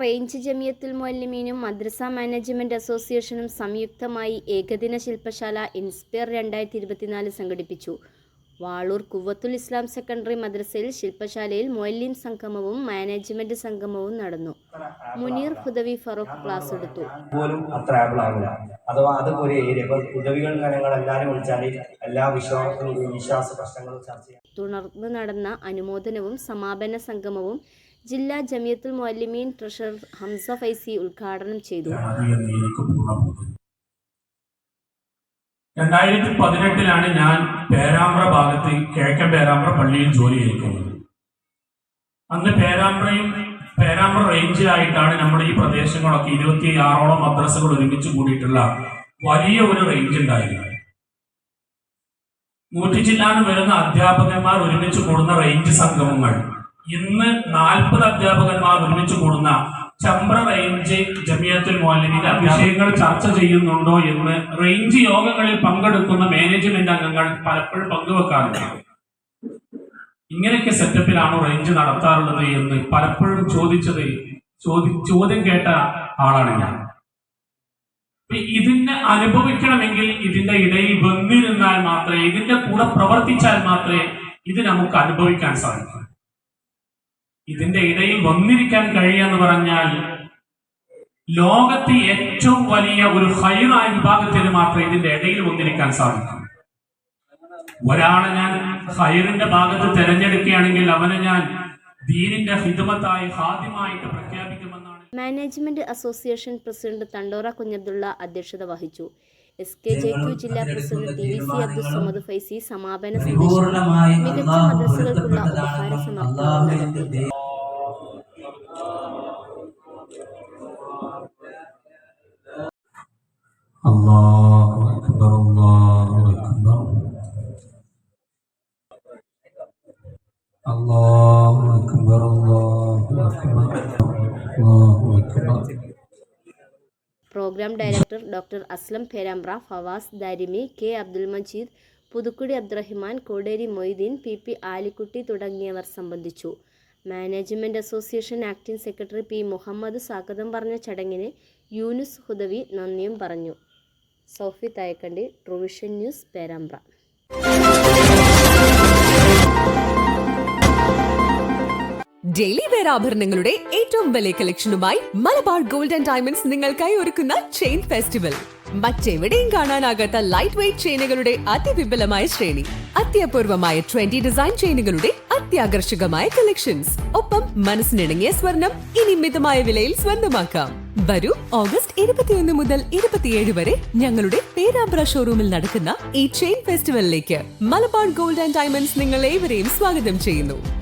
Range Jamiyyathul മൊല്ലിമീനും Madrasa management അസോസിയേഷനും സംയുക്തമായി ഏകദിന ശില്പശാല ഇൻസ്പയർ രണ്ടായിരത്തി ഇരുപത്തിനാല് സംഘടിപ്പിച്ചു. വാളൂർ കുവ്വത്തുൽ ഇസ്ലാം സെക്കൻഡറി മദ്രസയിൽ ശില്പശാലയിൽ മൊയ്ലിം സംഗമവും മാനേജ്മെന്റ് സംഗമവും നടന്നു. മുനീർ ഹുദവി ഫറൂഖ് ക്ലാസ് എടുത്തു. പോലും അത്ര ആവില്ല. അഥവാ അതുപോലെ ഒരു ഏരിയ. ഇപ്പൊ ഉദവികൾ ഞങ്ങൾ എല്ലാവരും വിളിച്ചാൽ എല്ലാ വിശ്വാസ വിശ്വാസ പ്രശ്നങ്ങളും ചർച്ച തുടർന്ന് നടന്ന അനുമോദനവും സമാപന സംഗമവും ജില്ലാ ജമിയത്തുൽ മൊല്ലിമീൻ ട്രഷറർ ഹംസ ഫൈസി ഉദ്ഘാടനം ചെയ്തു. രണ്ടായിരത്തി പതിനെട്ടിലാണ് ഞാൻ പേരാമ്പ്ര ഭാഗത്ത് കിഴക്കൻ പേരാമ്പ്ര പള്ളിയിൽ ജോലി ചെയ്തിരിക്കുന്നത് അന്ന് പേരാമ്പ്രയും പേരാമ്പ്ര റേഞ്ചിലായിട്ടാണ് നമ്മുടെ ഈ പ്രദേശങ്ങളൊക്കെ ഇരുപത്തി ആറോളം മദ്രസകൾ ഒരുമിച്ച് കൂടിയിട്ടുള്ള വലിയ ഒരു റേഞ്ച് ഉണ്ടായിരുന്നു നൂറ്റി ചില്ലാനും വരുന്ന അധ്യാപകന്മാർ ഒരുമിച്ച് കൂടുന്ന റേഞ്ച് സംഗമങ്ങൾ ഇന്ന് നാൽപ്പത് അധ്യാപകന്മാർ ഒരുമിച്ച് കൂടുന്ന ചമ്പ്ര റേഞ്ച് ജമിയത്തുൽ മോലിനിലെ വിഷയങ്ങൾ ചർച്ച ചെയ്യുന്നുണ്ടോ എന്ന് റേഞ്ച് യോഗങ്ങളിൽ പങ്കെടുക്കുന്ന മാനേജ്മെന്റ് അംഗങ്ങൾ പലപ്പോഴും പങ്കുവെക്കാറുണ്ട്. ഇങ്ങനെയൊക്കെ സെറ്റപ്പിലാണോ റേഞ്ച് നടത്താറുള്ളത് എന്ന് പലപ്പോഴും ചോദിച്ചത് ചോദി ചോദ്യം കേട്ട ആളാണ് ഞാൻ. ഇതിനെ അനുഭവിക്കണമെങ്കിൽ ഇതിന്റെ ഇടയിൽ വന്നിരുന്നാൽ മാത്രമേ ഇതിന്റെ കൂടെ പ്രവർത്തിച്ചാൽ മാത്രമേ ഇത് നമുക്ക് അനുഭവിക്കാൻ സാധിക്കൂ. ഇതിന്റെ ഇടയിൽ വന്നിരിക്കാൻ കഴിയാന്ന് പറഞ്ഞാൽ ലോകത്തെ ഏറ്റവും വലിയ ഒരു ഹൈറായ വിഭാഗത്തിന് മാത്രമേ ഇതിന്റെ ഇടയിൽ വന്നിരിക്കാൻ സാധിക്കൂ. ഒരാളെ ഞാൻ ഹൈറിന്റെ ഭാഗത്ത് തെരഞ്ഞെടുക്കുകയാണെങ്കിൽ അവനെ ഞാൻ ദീനിന്റെ ഹിതമത്തായി ഹാദ്യമായിട്ട് പ്രഖ്യാപിക്കുമെന്നാണ് management association president Thandora Kunhabdulla അധ്യക്ഷത വഹിച്ചു. എസ് കെ ജെ ക്യു ജില്ലാ president T V C Abdul Samad Faizy സമാപന സന്ദേശം മികച്ച മദ്രസകൾക്കുള്ള ഉപഹാര സമർപ്പണം നടത്തി Akbar Akbar Akbar Akbar programme director doctor Aslam Perambra Fawaz Darimi K Abdul Majeed Puthukkudi Abdurahiman Koderi Moideen P P Alikutty തുടങ്ങിയവർ സംബന്ധിച്ചു. Management association acting secretary P Muhammad സ്വാഗതം പറഞ്ഞ ചടങ്ങിന് യൂനുസ് ഹുദവി നന്ദിയും പറഞ്ഞു. Sofi Thayakandi Truevision news Perambra. Daily wear ആഭരണങ്ങളുടെ ഏറ്റവും വലിയ കളക്ഷനുമായി മലബാർ ഗോൾഡ് ആൻഡ് ഡയമണ്ട്സ് നിങ്ങൾക്കായി ഒരുക്കുന്ന ചെയിൻ ഫെസ്റ്റിവൽ. മറ്റെവിടെയും കാണാനാകാത്ത ലൈറ്റ് വെയിറ്റ് ചെയിനുകളുടെ അതിവിപുലമായ ശ്രേണി. അത്യപൂർവമായ ട്വന്റി ഡിസൈൻ ചെയിനുകളുടെ അത്യാകർഷകമായ കളക്ഷൻസ് ഒപ്പം മനസ്സിനിണങ്ങിയ സ്വർണം ഇനി മിതമായ വിലയിൽ സ്വന്തമാക്കാം. വരൂ ഓഗസ്റ്റ് ഇരുപത്തിയൊന്ന് മുതൽ ഇരുപത്തിയേഴ് വരെ ഞങ്ങളുടെ പേരാമ്പ്ര ഷോറൂമിൽ നടക്കുന്ന ഈ ചെയിൻ ഫെസ്റ്റിവലിലേക്ക്. മലബാർ ഗോൾഡ് ആൻഡ് ഡയമണ്ട്സ് നിങ്ങൾ ഏവരെയും സ്വാഗതം ചെയ്യുന്നു.